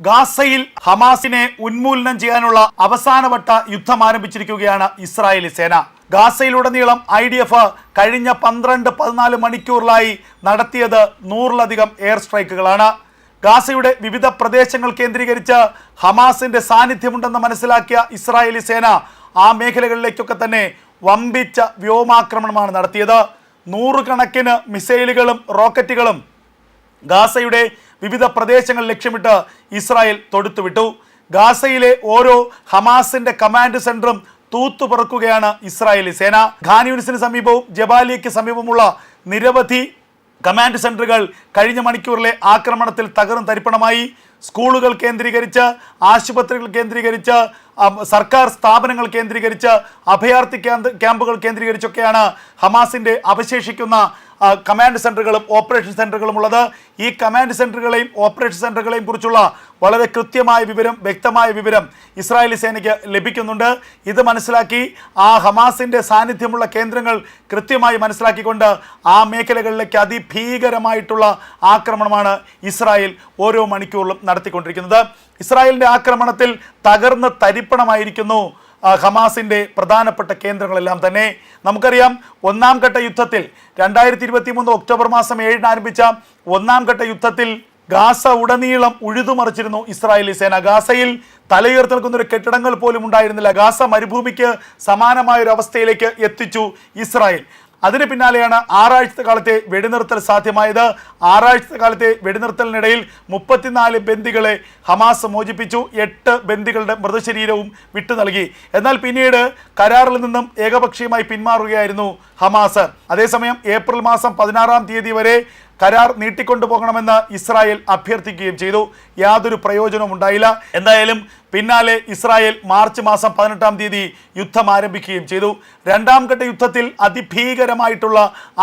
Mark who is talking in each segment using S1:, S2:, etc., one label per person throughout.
S1: ഗാസയിൽ ഹമാസിനെ ഉന്മൂലനം ചെയ്യാനുള്ള അവസാനവട്ട യുദ്ധം ആരംഭിച്ചിരിക്കുകയാണ് ഇസ്രായേലി സേന. ഗാസയിലുടനീളം ഐ ഡി എഫ് കഴിഞ്ഞ പന്ത്രണ്ട് പതിനാല് മണിക്കൂറിലായി നടത്തിയത് നൂറിലധികം എയർ സ്ട്രൈക്കുകളാണ്. ഗാസയുടെ വിവിധ പ്രദേശങ്ങൾ കേന്ദ്രീകരിച്ച് ഹമാസിന്റെ സാന്നിധ്യമുണ്ടെന്ന് മനസ്സിലാക്കിയ ഇസ്രായേലി സേന ആ മേഖലകളിലേക്കൊക്കെ തന്നെ വമ്പിച്ച വ്യോമാക്രമണമാണ് നടത്തിയത്. നൂറുകണക്കിന് മിസൈലുകളും റോക്കറ്റുകളും ഗാസയുടെ വിവിധ പ്രദേശങ്ങൾ ലക്ഷ്യമിട്ട് ഇസ്രായേൽ തൊടുത്തുവിട്ടു. ഗാസയിലെ ഓരോ ഹമാസിന്റെ കമാൻഡ് സെന്ററും തൂത്തുപറക്കുകയാണ് ഇസ്രായേലി സേന. ഖാൻ സമീപവും ജബാലിയയ്ക്ക് സമീപമുള്ള നിരവധി കമാൻഡ് സെന്ററുകൾ കഴിഞ്ഞ മണിക്കൂറിലെ ആക്രമണത്തിൽ തകർന്ന് തരിപ്പണമായി. സ്കൂളുകൾ കേന്ദ്രീകരിച്ച് ആശുപത്രികൾ കേന്ദ്രീകരിച്ച് സർക്കാർ സ്ഥാപനങ്ങൾ കേന്ദ്രീകരിച്ച് അഭയാർത്ഥി ക്യാമ്പ് ക്യാമ്പുകൾ കേന്ദ്രീകരിച്ചൊക്കെയാണ് ഹമാസിന്റെ അവശേഷിക്കുന്ന കമാൻഡ് സെന്ററുകളും ഓപ്പറേഷൻ സെന്ററുകളും ഉള്ളത്. ഈ കമാൻഡ് സെന്ററുകളെയും ഓപ്പറേഷൻ സെന്ററുകളെയും കുറിച്ചുള്ള വളരെ കൃത്യമായ വിവരം വ്യക്തമായ വിവരം ഇസ്രായേലി സേനയ്ക്ക് ലഭിക്കുന്നുണ്ട്. ഇത് മനസ്സിലാക്കി ആ ഹമാസിന്റെ സാന്നിധ്യമുള്ള കേന്ദ്രങ്ങൾ കൃത്യമായി മനസ്സിലാക്കിക്കൊണ്ട് ആ മേഖലകളിലേക്ക് അതിഭീകരമായിട്ടുള്ള ആക്രമണമാണ് ഇസ്രായേൽ ഓരോ മണിക്കൂറിലും നടത്തിക്കൊണ്ടിരിക്കുന്നത്. ഇസ്രായേലിന്റെ ആക്രമണത്തിൽ തകർന്ന് തരിപ്പണമായിരിക്കുന്നു. ആ, ഹമാസിന്റെ പ്രധാനപ്പെട്ട കേന്ദ്രങ്ങളെല്ലാം തന്നെ. നമുക്കറിയാം ഒന്നാം ഘട്ട യുദ്ധത്തിൽ രണ്ടായിരത്തി ഇരുപത്തി മൂന്ന് ഒക്ടോബർ മാസം ഏഴിന് ആരംഭിച്ച ഒന്നാം ഘട്ട യുദ്ധത്തിൽ ഗാസ ഉടനീളം ഉഴുതുമറിച്ചിരുന്നു ഇസ്രായേലി സേന. ഗാസയിൽ തലയുയർത്തി നിൽക്കുന്ന ഒരു കെട്ടിടങ്ങൾ പോലും ഉണ്ടായിരുന്നില്ല. ഗാസ മരുഭൂമിക്ക് സമാനമായ ഒരു അവസ്ഥയിലേക്ക് എത്തിച്ചു ഇസ്രായേൽ. അതിന് പിന്നാലെയാണ് ആറാഴ്ചത്തെ കാലത്തെ വെടിനിർത്തൽ സാധ്യമായത്. ആറാഴ്ചത്തെ കാലത്തെ വെടിനിർത്തലിനിടയിൽ മുപ്പത്തിനാല് ബന്ദികളെ ഹമാസ് മോചിപ്പിച്ചു എട്ട് ബന്ദികളുടെ മൃതശരീരവും വിട്ടു നൽകി. എന്നാൽ പിന്നീട് കരാറിൽ നിന്നും ഏകപക്ഷീയമായി പിന്മാറുകയായിരുന്നു ഹമാസ്. അതേസമയം ഏപ്രിൽ മാസം പതിനാറാം തീയതി വരെ കരാർ നീട്ടിക്കൊണ്ടുപോകണമെന്ന് ഇസ്രായേൽ അഭ്യർത്ഥിക്കുകയും ചെയ്തു. യാതൊരു പ്രയോജനവും ഉണ്ടായില്ല. എന്തായാലും പിന്നാലെ ഇസ്രായേൽ മാർച്ച് മാസം പതിനെട്ടാം തീയതി യുദ്ധം ആരംഭിക്കുകയും ചെയ്തു. രണ്ടാം ഘട്ട യുദ്ധത്തിൽ അതിഭീകരമായിട്ടുള്ള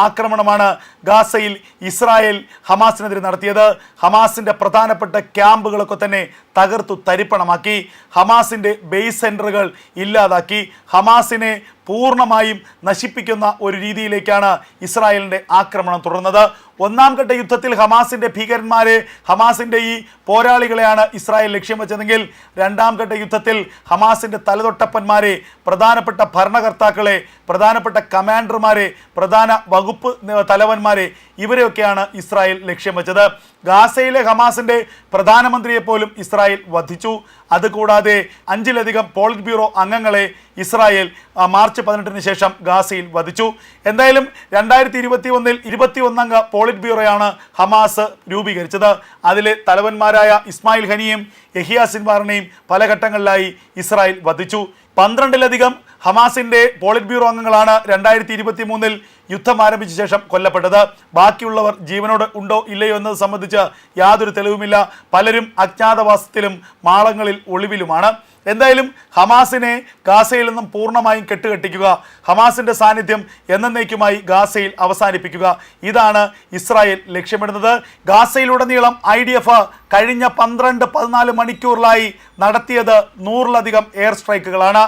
S1: ആക്രമണമാണ് ഗാസയിൽ ഇസ്രായേൽ ഹമാസിനെതിരെ നടത്തിയത്. ഹമാസിന്റെ പ്രധാനപ്പെട്ട ക്യാമ്പുകളൊക്കെ തന്നെ തകർത്തു തരിപ്പണമാക്കി. ഹമാസിന്റെ ബേസ് സെന്ററുകൾ ഇല്ലാതാക്കി. ഹമാസിനെ പൂർണമായും നശിപ്പിക്കുന്ന ഒരു രീതിയിലേക്കാണ് ഇസ്രായേലിന്റെ ആക്രമണം തുടർന്നത്. ഒന്നാം ഘട്ട യുദ്ധത്തിൽ ഹമാസിന്റെ ഭീകരന്മാരെ ഹമാസിന്റെ ഈ പോരാളികളെയാണ് ഇസ്രായേൽ ലക്ഷ്യം വെച്ചതെങ്കിൽ രണ്ടാം ഘട്ട യുദ്ധത്തിൽ ഹമാസിന്റെ തലതൊട്ടപ്പന്മാരെ പ്രധാനപ്പെട്ട ഭരണകർത്താക്കളെ പ്രധാനപ്പെട്ട കമാൻഡർമാരെ പ്രധാന വകുപ്പ് തലവന്മാരെ ഇവരെയൊക്കെയാണ് ഇസ്രായേൽ ലക്ഷ്യം വെച്ചത്. ഗാസയിലെ ഹമാസിന്റെ പ്രധാനമന്ത്രിയെ പോലും ഇസ്രായേൽ വധിച്ചു. അതുകൂടാതെ അഞ്ചിലധികം പോളിറ്റ് ബ്യൂറോ അംഗങ്ങളെ ഇസ്രായേൽ ആ, മാർച്ച് പതിനെട്ടിന് ശേഷം ഗാസയിൽ വധിച്ചു. എന്തായാലും രണ്ടായിരത്തി ഇരുപത്തി ഒന്നിൽ ഇരുപത്തി ഒന്നംഗ പോളിറ്റ് ബ്യൂറോയാണ് ഹമാസ് രൂപീകരിച്ചത്. അതിലെ തലവന്മാരായ ഇസ്മായിൽ ഖനിയും യഹിയ സിൻവാറിനെയും പല ഘട്ടങ്ങളിലായി ഇസ്രായേൽ വധിച്ചു. പന്ത്രണ്ടിലധികം ഹമാസിന്റെ പോളിറ്റ് ബ്യൂറോ അംഗങ്ങളാണ് രണ്ടായിരത്തി ഇരുപത്തി മൂന്നിൽ യുദ്ധം ആരംഭിച്ച ശേഷം കൊല്ലപ്പെട്ടത്. ബാക്കിയുള്ളവർ ജീവനോട് ഉണ്ടോ ഇല്ലയോ എന്നത് സംബന്ധിച്ച് യാതൊരു തെളിവുമില്ല. പലരും അജ്ഞാതവാസത്തിലും മാളങ്ങളിൽ ഒളിവിലുമാണ്. എന്തായാലും ഹമാസിനെ ഗാസയിൽ നിന്നും പൂർണമായും കെട്ടുകെട്ടിക്കുക ഹമാസിന്റെ സാന്നിധ്യം എന്നേക്കുമായി ഗാസയിൽ അവസാനിപ്പിക്കുക. ഇതാണ് ഇസ്രായേൽ ലക്ഷ്യമിടുന്നത്. ഗാസയിലുടനീളം ഐ ഡി എഫ് കഴിഞ്ഞ പന്ത്രണ്ട് പതിനാല് മണിക്കൂറിലായി നടത്തിയത് നൂറിലധികം എയർ സ്ട്രൈക്കുകളാണ്.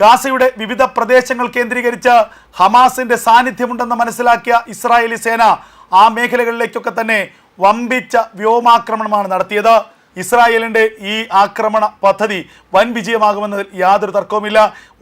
S1: ഗാസയുടെ വിവിധ പ്രദേശങ്ങൾ കേന്ദ്രീകരിച്ച് ഹമാസിന്റെ സാന്നിധ്യമുണ്ടെന്ന് മനസ്സിലാക്കിയ ഇസ്രായേലി സേന ആ മേഖലകളിലേക്കൊക്കെ തന്നെ വമ്പിച്ച വ്യോമാക്രമണമാണ് നടത്തിയത്. ഇസ്രായേലിന്റെ ഈ ആക്രമണ പദ്ധതി വൻ വിജയമാകുമെന്നതിൽ യാതൊരു തർക്കവുമില്ല.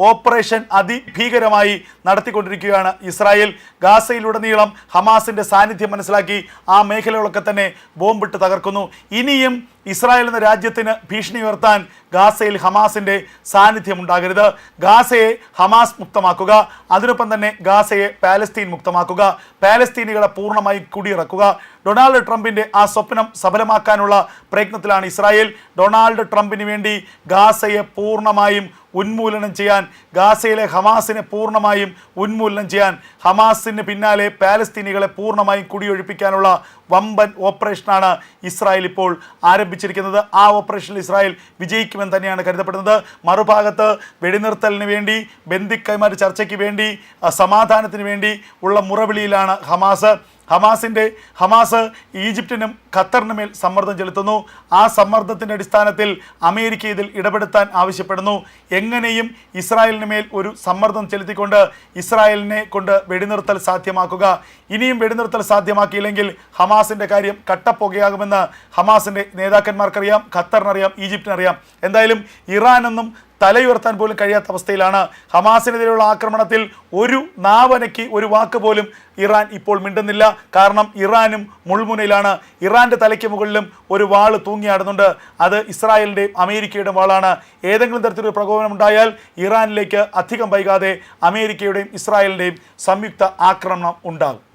S1: ഓപ്പറേഷൻ അതിഭീകരമായി നടത്തിക്കൊണ്ടിരിക്കുകയാണ് ഇസ്രായേൽ. ഗാസയിലുടനീളം ഹമാസിന്റെ സാന്നിധ്യം മനസ്സിലാക്കി ആ മേഖലകളൊക്കെ തന്നെ ബോംബിട്ട് തകർക്കുന്നു. ഇനിയും ഇസ്രായേൽ എന്ന രാജ്യത്തിന് ഭീഷണി ഉയർത്താൻ ഗാസയിൽ ഹമാസിന്റെ സാന്നിധ്യം ഉണ്ടാകരുത് ഗാസയെ ഹമാസ് മുക്തമാക്കുക അതിനൊപ്പം തന്നെ ഗാസയെ പാലസ്തീൻ മുക്തമാക്കുക പാലസ്തീനികളെ പൂർണമായി കുടിയിറക്കുക. ഡൊണാൾഡ് ട്രംപിന്റെ ആ സ്വപ്നം സഫലമാക്കാനുള്ള പ്രയത്നത്തിലാണ് ഇസ്രായേൽ. ഡൊണാൾഡ് ട്രംപിന് വേണ്ടി ഗാസയെ പൂർണമായും ഉന്മൂലനം ചെയ്യാൻ ഗാസയിലെ ഹമാസിനെ പൂർണമായും ഉന്മൂലനം ചെയ്യാൻ ഹമാസിന് പിന്നാലെ പാലസ്തീനികളെ പൂർണമായും കുടിയൊഴിപ്പിക്കാനുള്ള വമ്പൻ ഓപ്പറേഷനാണ് ഇസ്രായേൽ ഇപ്പോൾ ആരംഭിച്ചിരിക്കുന്നത്. ആ ഓപ്പറേഷനിൽ ഇസ്രായേൽ വിജയിക്കുമെന്ന് തന്നെയാണ് കരുതപ്പെടുന്നത്. മറുഭാഗത്ത് വെടിനിർത്തലിന് വേണ്ടി ബന്ദിക്കൈമാർ ചർച്ചയ്ക്ക് വേണ്ടി സമാധാനത്തിന് വേണ്ടി ഉള്ള മുറവിളിയിലാണ് ഹമാസ്. ഹമാസിന്റെ ഹമാസ് ഈജിപ്തിനും ഖത്തറിനും മേൽ സമ്മർദ്ദം ചെലുത്തുന്നു. ആ സമ്മർദ്ദത്തിന്റെ അടിസ്ഥാനത്തിൽ അമേരിക്ക ഇതിൽ ഇടപെടുത്താൻ ആവശ്യപ്പെടുന്നു. എങ്ങനെയും ഇസ്രായേലിന് മേൽ ഒരു സമ്മർദ്ദം ചെലുത്തിക്കൊണ്ട് ഇസ്രായേലിനെ കൊണ്ട് വെടിനിർത്തൽ സാധ്യമാക്കുക. ഇനിയും വെടിനിർത്തൽ സാധ്യമാക്കിയില്ലെങ്കിൽ ഹമാസിന്റെ കാര്യം കട്ടപ്പുകയാകുമെന്ന് ഹമാസിന്റെ നേതാക്കന്മാർക്കറിയാം ഖത്തറിനറിയാം ഈജിപ്തിനറിയാം. എന്തായാലും ഇറാനൊന്നും തലയുയർത്താൻ പോലും കഴിയാത്ത അവസ്ഥയിലാണ് ഹമാസിനെതിരെയുള്ള ആക്രമണത്തിൽ ഒരു നാവനയ്ക്ക് ഒരു വാക്ക് പോലും ഇറാൻ ഇപ്പോൾ മിണ്ടുന്നില്ല. കാരണം ഇറാനും മുൾമുനയിലാണ്. ഇറാന്റെ തലയ്ക്ക് മുകളിലും ഒരു വാൾ തൂങ്ങിയാടുന്നുണ്ട് അത് ഇസ്രായേലിന്റെയും അമേരിക്കയുടെയും വാളാണ്. ഏതെങ്കിലും തരത്തിലൊരു പ്രകോപനം ഉണ്ടായാൽ ഇറാനിലേക്ക് അധികം വൈകാതെ അമേരിക്കയുടെയും ഇസ്രായേലിന്റെയും സംയുക്ത ആക്രമണം ഉണ്ടാകും.